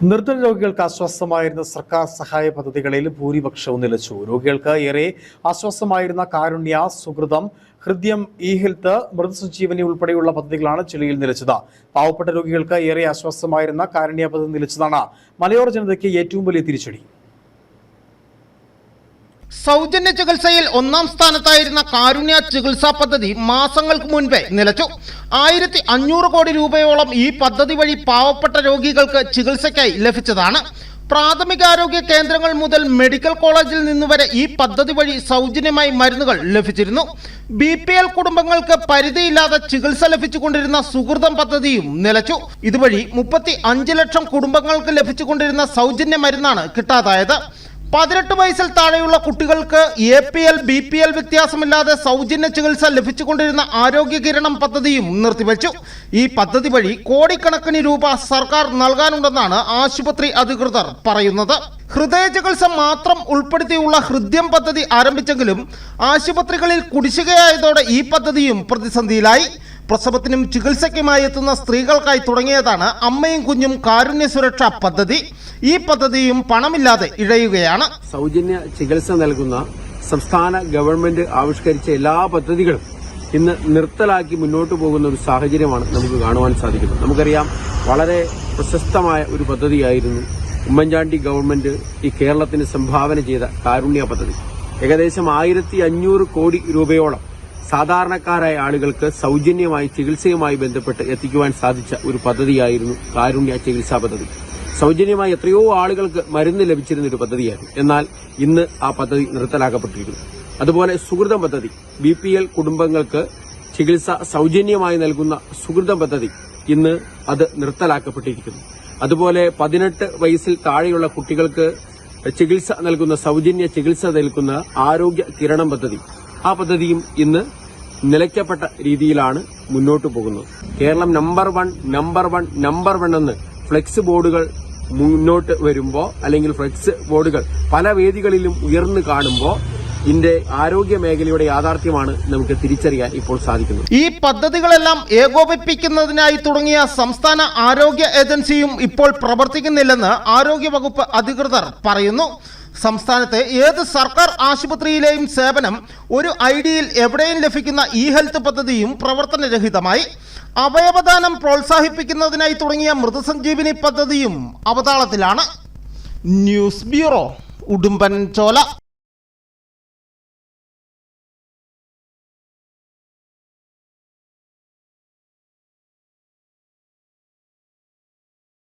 നിർദ്ധന രോഗികൾക്ക് ആശ്വാസമായിരുന്ന സർക്കാർ സഹായ പദ്ധതികളിൽ ഭൂരിപക്ഷവും നിലച്ചു. രോഗികൾക്ക് ഏറെ ആശ്വാസമായിരുന്ന കാരുണ്യ സുഹൃതം ഹൃദ്യം ഇ ഹെൽത്ത് മൃതസഞ്ജീവനി ഉൾപ്പെടെയുള്ള പദ്ധതികളാണ് ചെളിയിൽ നിലച്ചത്. പാവപ്പെട്ട രോഗികൾക്ക് ഏറെ ആശ്വാസമായിരുന്ന കാരുണ്യ പദ്ധതി നിലച്ചതാണ്. മലയോര ജനതയ്ക്ക് ഏറ്റവും വലിയ തിരിച്ചടി. സൗജന്യ ചികിത്സയിൽ ഒന്നാം സ്ഥാനത്തായിരുന്ന കാരുണ്യ ചികിത്സാ പദ്ധതി മാസങ്ങൾക്ക് മുൻപേ നിലച്ചു. ആയിരത്തി അഞ്ഞൂറ് കോടി രൂപയോളം ഈ പദ്ധതി വഴി പാവപ്പെട്ട രോഗികൾക്ക് ചികിത്സയ്ക്കായി ലഭിച്ചതാണ്. പ്രാഥമികാരോഗ്യ കേന്ദ്രങ്ങൾ മുതൽ മെഡിക്കൽ കോളേജിൽ നിന്ന് വരെ ഈ പദ്ധതി വഴി സൗജന്യമായി മരുന്നുകൾ ലഭിച്ചിരുന്നു. ബി പി എൽ കുടുംബങ്ങൾക്ക് പരിധിയില്ലാതെ ചികിത്സ ലഭിച്ചുകൊണ്ടിരുന്ന സുഹൃതം പദ്ധതിയും നിലച്ചു. ഇതുവഴി മുപ്പത്തി അഞ്ച് ലക്ഷം കുടുംബങ്ങൾക്ക് ലഭിച്ചുകൊണ്ടിരുന്ന സൗജന്യ മരുന്നാണ് കിട്ടാതായത്. പതിനെട്ട് വയസ്സിൽ താഴെയുള്ള കുട്ടികൾക്ക് A P L B P L വ്യത്യാസമില്ലാതെ സൗജന്യ ചികിത്സ ലഭിച്ചുകൊണ്ടിരുന്ന ആരോഗ്യ കിരണം പദ്ധതിയും നിർത്തിവച്ചു. ഈ പദ്ധതി വഴി കോടിക്കണക്കിന് രൂപ സർക്കാർ നൽകാനുണ്ടെന്നാണ് ആശുപത്രി അധികൃതർ പറയുന്നത്. ഹൃദയ ചികിത്സ മാത്രം ഉൾപ്പെടുത്തിയുള്ള ഹൃദ്യം പദ്ധതി ആരംഭിച്ചെങ്കിലും ആശുപത്രികളിൽ കുടിശ്ശികയായതോടെ ഈ പദ്ധതിയും പ്രതിസന്ധിയിലായി. പ്രസവത്തിനും ചികിത്സയ്ക്കുമായി എത്തുന്ന സ്ത്രീകൾക്കായി തുടങ്ങിയതാണ് അമ്മയും കുഞ്ഞും കാരുണ്യ സുരക്ഷാ പദ്ധതി. ഈ പദ്ധതിയും പണമില്ലാതെ ഇഴയുകയാണ്. സൗജന്യ ചികിത്സ നൽകുന്ന സംസ്ഥാന ഗവൺമെന്റ് ആവിഷ്കരിച്ച എല്ലാ പദ്ധതികളും ഇന്ന് നിർത്തലാക്കി മുന്നോട്ട് പോകുന്ന ഒരു സാഹചര്യമാണ് നമുക്ക് കാണുവാൻ സാധിക്കുന്നത്. നമുക്കറിയാം വളരെ പ്രശസ്തമായ ഒരു പദ്ധതിയായിരുന്നു ഉമ്മൻചാണ്ടി ഗവൺമെന്റ് ഈ കേരളത്തിന് സംഭാവന ചെയ്ത കാരുണ്യ പദ്ധതി. ഏകദേശം ആയിരത്തി അഞ്ഞൂറ് കോടി രൂപയോളം സാധാരണക്കാരായ ആളുകൾക്ക് സൗജന്യമായി ചികിത്സയുമായി ബന്ധപ്പെട്ട് എത്തിക്കുവാൻ സാധിച്ച ഒരു പദ്ധതിയായിരുന്നു കാരുണ്യ ചികിത്സാ പദ്ധതി. സൗജന്യമായി എത്രയോ ആളുകൾക്ക് മരുന്ന് ലഭിച്ചിരുന്ന ഒരു പദ്ധതിയാണ് എന്നാൽ ഇന്ന് ആ പദ്ധതി നിർത്തലാക്കപ്പെട്ടിരിക്കുന്നു. അതുപോലെ സുഹൃതം പദ്ധതി ബി പി എൽ കുടുംബങ്ങൾക്ക് ചികിത്സ സൌജന്യമായി നൽകുന്ന സുഹൃതം പദ്ധതി ഇന്ന് അത് നിർത്തലാക്കപ്പെട്ടിരിക്കുന്നു. അതുപോലെ പതിനെട്ട് വയസ്സിൽ താഴെയുള്ള കുട്ടികൾക്ക് ചികിത്സ നൽകുന്ന സൌജന്യ ചികിത്സ നൽകുന്ന ആരോഗ്യ കിരണം പദ്ധതി ആ പദ്ധതിയും ഇന്ന് നിലയ്ക്കപ്പെട്ട രീതിയിലാണ് മുന്നോട്ടു പോകുന്നത്. Keralam number one number one number one എന്ന് ഫ്ലെക്സ് ബോർഡുകൾ മുന്നോട്ട് വരുമ്പോൾ അല്ലെങ്കിൽ ഫ്ലെക്സ് ബോർഡുകൾ പല വേദികളിലും ഉയർന്നു കാണുമ്പോൾ ഇതിന്റെ ആരോഗ്യ മേഖലയുടെ യാഥാർത്ഥ്യമാണ് നമുക്ക് തിരിച്ചറിയാൻ ഇപ്പോൾ സാധിക്കുന്നത്. ഈ പദ്ധതികളെല്ലാം ഏകോപിപ്പിക്കുന്നതിനായി തുടങ്ങിയ സംസ്ഥാന ആരോഗ്യ ഏജൻസിയും ഇപ്പോൾ പ്രവർത്തിക്കുന്നില്ലെന്ന് ആരോഗ്യ വകുപ്പ് അധികൃതർ പറയുന്നു. സംസ്ഥാനത്തെ ഏത് സർക്കാർ ആശുപത്രിയിലെയും സേവനം ഒരു ഐ ഡിയിൽ എവിടെയും ലഭിക്കുന്ന ഇ ഹെൽത്ത് പദ്ധതിയും പ്രവർത്തനരഹിതമായി. അവയവദാനം പ്രോത്സാഹിപ്പിക്കുന്നതിനായി തുടങ്ങിയ മൃതസഞ്ജീവിനി പദ്ധതിയും അവതാളത്തിലാണ്. ന്യൂസ് ബ്യൂറോ ഉടുമ്പൻ ചോല.